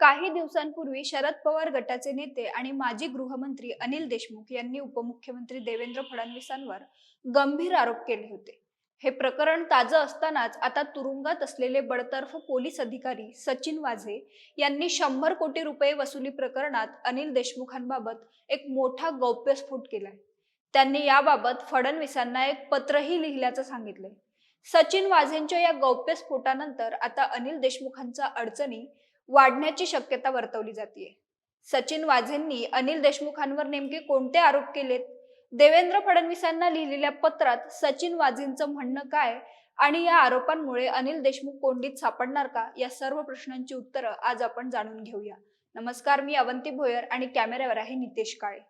काही दिवसांपूर्वी शरद पवार गटाचे नेते आणि माजी गृहमंत्री अनिल देशमुख यांनी उपमुख्यमंत्री देवेंद्र फडणवीसांवर गंभीर आरोप केले होते. हे प्रकरण ताजं असतानाच आता तुरुंगात असलेले बडतर्फ पोलीस अधिकारी सचिन वाझे यांनी शंभर कोटी रुपये वसुली प्रकरणात अनिल देशमुखांबाबत एक मोठा गौप्यस्फोट केलाय. त्यांनी याबाबत फडणवीसांना एक पत्रही लिहिल्याचं सांगितलंय. सचिन वाझेंच्या या गौप्यस्फोटानंतर आता अनिल देशमुखांच्या अडचणी वाढण्याची शक्यता वर्तवली जाते सचिन वाझेंनी अनिल देशमुखांवर नेमके कोणते आरोप केलेत? देवेंद्र फडणवीसांना लिहिलेल्या पत्रात सचिन वाझेंचं म्हणणं काय? आणि या आरोपांमुळे अनिल देशमुख कोंडीत सापडणार का? या सर्व प्रश्नांची उत्तरं आज आपण जाणून घेऊया. नमस्कार मी अवंती भोयर आणि कॅमेऱ्यावर आहे नितेश काळे.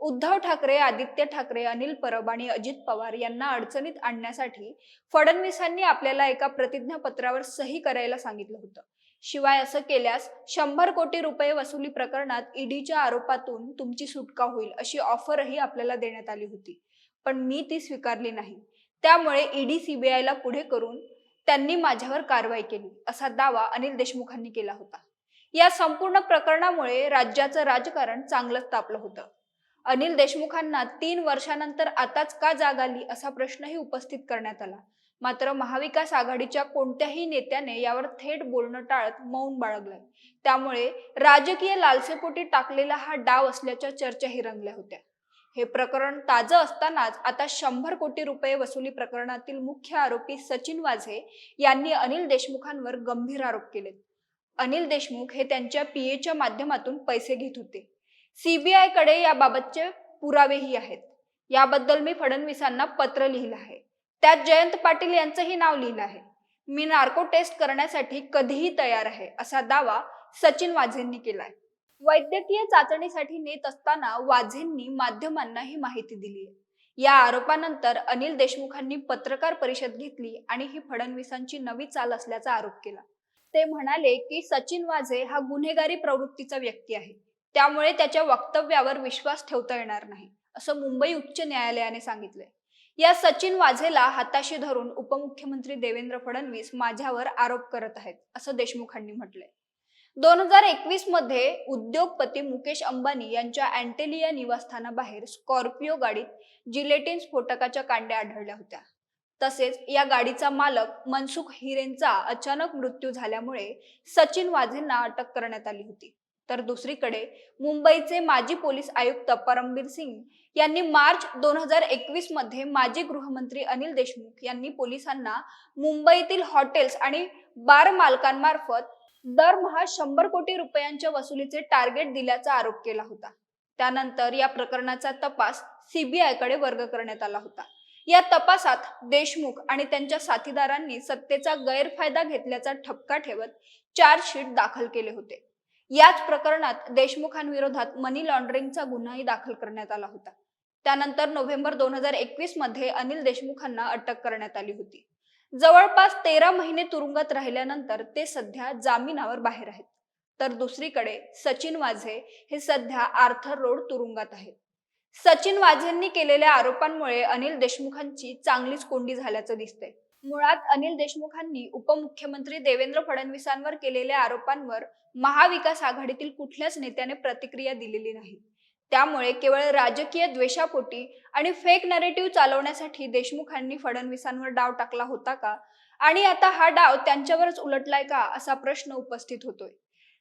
उद्धव ठाकरे आदित्य ठाकरे अनिल परब आणि अजित पवार यांना अडचणीत आणण्यासाठी फडणवीसांनी आपल्याला एका प्रतिज्ञापत्रावर सही करायला सांगितलं होतं. शिवाय असं केल्यास शंभर कोटी रुपये वसुली प्रकरणात ईडीच्या आरोपातून तुमची सुटका होईल अशी ऑफरही आपल्याला देण्यात आली होती. पण मी ती स्वीकारली नाही. त्यामुळे ईडी सीबीआयला पुढे करून त्यांनी माझ्यावर कारवाई केली असा दावा अनिल देशमुखांनी केला होता. या संपूर्ण प्रकरणामुळे राज्याचं राजकारण चांगलंच तापलं होतं. अनिल देशमुखांना तीन वर्षानंतर आताच का जाग आली असा प्रश्नही उपस्थित करण्यात आला. मात्र महाविकास आघाडीच्या कोणत्याही नेत्याने यावर थेट बोलणं टाळत मौन बाळगलंय. त्यामुळे राजकीय लालसेपोटी टाकलेला हा डाव असल्याच्या चर्चाही रंगल्या होत्या. हे प्रकरण ताजं असतानाच आता शंभर कोटी रुपये वसुली प्रकरणातील मुख्य आरोपी सचिन वाझे यांनी अनिल देशमुखांवर गंभीर आरोप केलेत. अनिल देशमुख हे त्यांच्या पीएच्या माध्यमातून पैसे घेत होते. सीबीआयकडे याबाबतचे पुरावेही आहेत. याबद्दल मी फडणवीसांना पत्र लिहिलं आहे. त्यात जयंत पाटील यांचंही नाव लिहिलं आहे. मी नार्को टेस्ट करण्यासाठी कधीही तयार आहे असा दावा सचिन वाझेंनी केलाय. वैद्यकीय चाचणीसाठी नेत असताना वाझेंनी माध्यमांना ही माहिती दिली आहे. या आरोपानंतर अनिल देशमुखांनी पत्रकार परिषद घेतली आणि ही फडणवीसांची नवी चाल असल्याचा आरोप केला. ते म्हणाले की सचिन वाझे हा गुन्हेगारी प्रवृत्तीचा व्यक्ती आहे. त्यामुळे त्याच्या वक्तव्यावर विश्वास ठेवता येणार नाही असं मुंबई उच्च न्यायालयाने सांगितलंय. या सचिन वाझेला हाताशी धरून उपमुख्यमंत्री देवेंद्र फडणवीस माझ्यावर आरोप करत आहेत असं देशमुखांनी म्हटलंय. दोन हजार एकवीसमध्ये उद्योगपती मुकेश अंबानी यांच्या अँटेलिया निवासस्थानाबाहेर स्कॉर्पिओ गाडीत जिलेटिन स्फोटकाच्या कांड्या आढळल्या होत्या. तसेच या गाडीचा मालक मनसुख हिरेनचा अचानक मृत्यू झाल्यामुळे सचिन वाझेंना अटक करण्यात आली होती. तर दुसरीकडे मुंबईचे माजी पोलीस आयुक्त परमबीर सिंग यांनी मार्च दोन हजार एकवीसमध्ये माजी गृहमंत्री अनिल देशमुख यांनी पोलिसांना मुंबईतील हॉटेल्स आणि बार मालकांमार्फत दरमहा शंभर कोटी रुपयांच्या वसुलीचे टार्गेट दिल्याचा आरोप केला होता. त्यानंतर या प्रकरणाचा तपास सीबीआयकडे वर्ग करण्यात आला होता. या तपासात देशमुख आणि त्यांच्या साथीदारांनी सत्तेचा गैरफायदा घेतल्याचा ठपका ठेवत चार्जशीट दाखल केले होते. याच प्रकरणात देशमुखांविरोधात मनी लॉन्ड्रिंगचा गुन्हाही दाखल करण्यात आला होता. त्यानंतर नोव्हेंबर दोन हजार एकवीसमध्ये अनिल देशमुखांना अटक करण्यात आली होती. जवळपास तेरा महिने तुरुंगात राहिल्यानंतर ते सध्या जामिनावर बाहेर आहेत. तर दुसरीकडे सचिन वाझे हे सध्या आर्थर रोड तुरुंगात आहेत. सचिन वाझेंनी केलेल्या आरोपांमुळे अनिल देशमुखांची चांगलीच कोंडी झाल्याचं दिसतंय. मुळात अनिल देशमुखांनी उपमुख्यमंत्री देवेंद्र फडणवीसांवर केलेल्या आरोपांवर महाविकास आघाडीतील कुठल्याच नेत्याने प्रतिक्रिया दिलेली नाही. त्यामुळे केवळ राजकीय द्वेषापोटी आणि फेक नरेटिव्ह चालवण्यासाठी देशमुखांनी फडणवीसांवर डाव टाकला होता का? आणि आता हा डाव त्यांच्यावरच उलटलाय का? असा प्रश्न उपस्थित होतोय.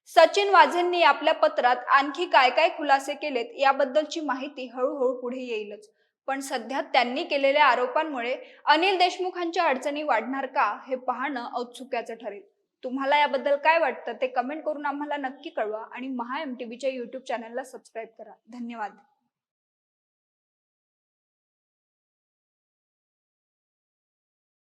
सचिन वाझेंनी आपल्या पत्रात आणखी काय काय खुलासे केलेत याबद्दलची माहिती हळूहळू पुढे येईलच. पण सध्या त्यांनी केलेल्या आरोपांमुळे अनिल देशमुखांच्या अडचणी वाढणार का हे पाहणं औत्सुक्याचं ठरेल. तुम्हाला याबद्दल काय वाटतं ते कमेंट करून आम्हाला नक्की कळवा आणि महा एम टी व्हीच्या युट्यूब चॅनलला सबस्क्राईब करा. धन्यवाद.